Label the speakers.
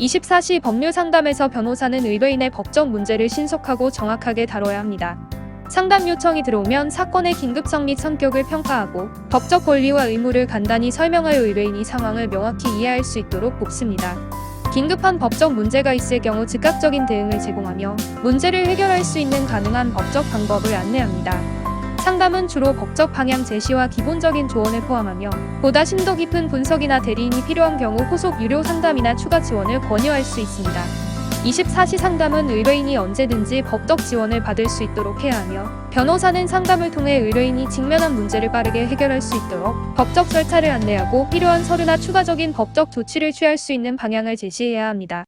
Speaker 1: 24시 법률 상담에서 변호사는 의뢰인의 법적 문제를 신속하고 정확하게 다뤄야 합니다. 상담 요청이 들어오면 사건의 긴급성 및 성격을 평가하고 법적 권리와 의무를 간단히 설명하여 의뢰인이 상황을 명확히 이해할 수 있도록 돕습니다. 긴급한 법적 문제가 있을 경우 즉각적인 대응을 제공하며 문제를 해결할 수 있는 가능한 법적 방법을 안내합니다. 상담은 주로 법적 방향 제시와 기본적인 조언을 포함하며 보다 심도 깊은 분석이나 대리인이 필요한 경우 후속 유료 상담이나 추가 지원을 권유할 수 있습니다. 24시 상담은 의뢰인이 언제든지 법적 지원을 받을 수 있도록 해야 하며 변호사는 상담을 통해 의뢰인이 직면한 문제를 빠르게 해결할 수 있도록 법적 절차를 안내하고 필요한 서류나 추가적인 법적 조치를 취할 수 있는 방향을 제시해야 합니다.